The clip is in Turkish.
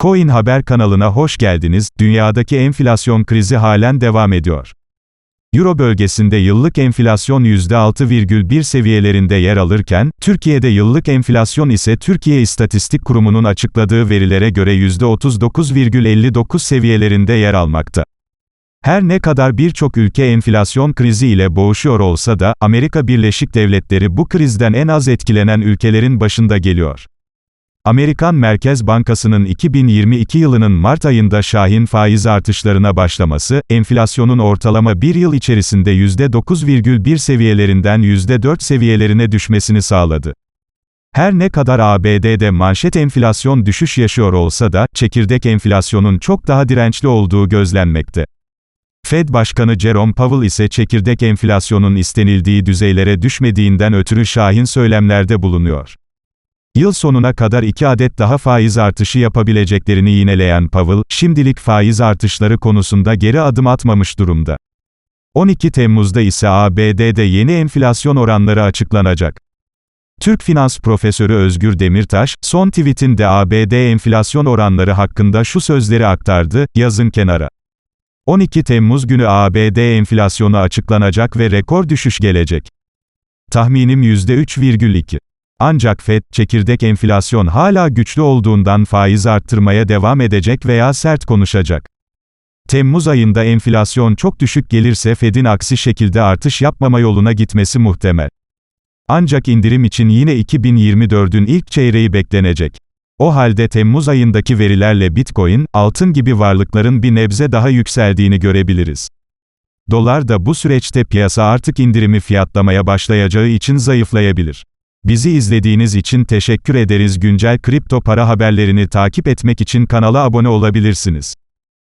Coin Haber kanalına hoş geldiniz. Dünyadaki enflasyon krizi halen devam ediyor. Euro bölgesinde yıllık enflasyon %6,1 seviyelerinde yer alırken, Türkiye'de yıllık enflasyon ise Türkiye İstatistik Kurumu'nun açıkladığı verilere göre %39,59 seviyelerinde yer almakta. Her ne kadar birçok ülke enflasyon krizi ile boğuşuyor olsa da, Amerika Birleşik Devletleri bu krizden en az etkilenen ülkelerin başında geliyor. Amerikan Merkez Bankası'nın 2022 yılının Mart ayında şahin faiz artışlarına başlaması, enflasyonun ortalama bir yıl içerisinde %9,1 seviyelerinden %4 seviyelerine düşmesini sağladı. Her ne kadar ABD'de manşet enflasyon düşüş yaşıyor olsa da, çekirdek enflasyonun çok daha dirençli olduğu gözlenmekte. Fed Başkanı Jerome Powell ise çekirdek enflasyonun istenildiği düzeylere düşmediğinden ötürü şahin söylemlerde bulunuyor. Yıl sonuna kadar iki adet daha faiz artışı yapabileceklerini yineleyen Powell, şimdilik faiz artışları konusunda geri adım atmamış durumda. 12 Temmuz'da ise ABD'de yeni enflasyon oranları açıklanacak. Türk finans profesörü Özgür Demirtaş, son tweetinde ABD enflasyon oranları hakkında şu sözleri aktardı, yazın kenara. 12 Temmuz günü ABD enflasyonu açıklanacak ve rekor düşüş gelecek. Tahminim %3,2. Ancak FED, çekirdek enflasyon hala güçlü olduğundan faiz arttırmaya devam edecek veya sert konuşacak. Temmuz ayında enflasyon çok düşük gelirse Fed'in aksi şekilde artış yapmama yoluna gitmesi muhtemel. Ancak indirim için yine 2024'ün ilk çeyreği beklenecek. O halde Temmuz ayındaki verilerle Bitcoin, altın gibi varlıkların bir nebze daha yükseldiğini görebiliriz. Dolar da bu süreçte piyasa artık indirimi fiyatlamaya başlayacağı için zayıflayabilir. Bizi izlediğiniz için teşekkür ederiz. Güncel kripto para haberlerini takip etmek için kanala abone olabilirsiniz.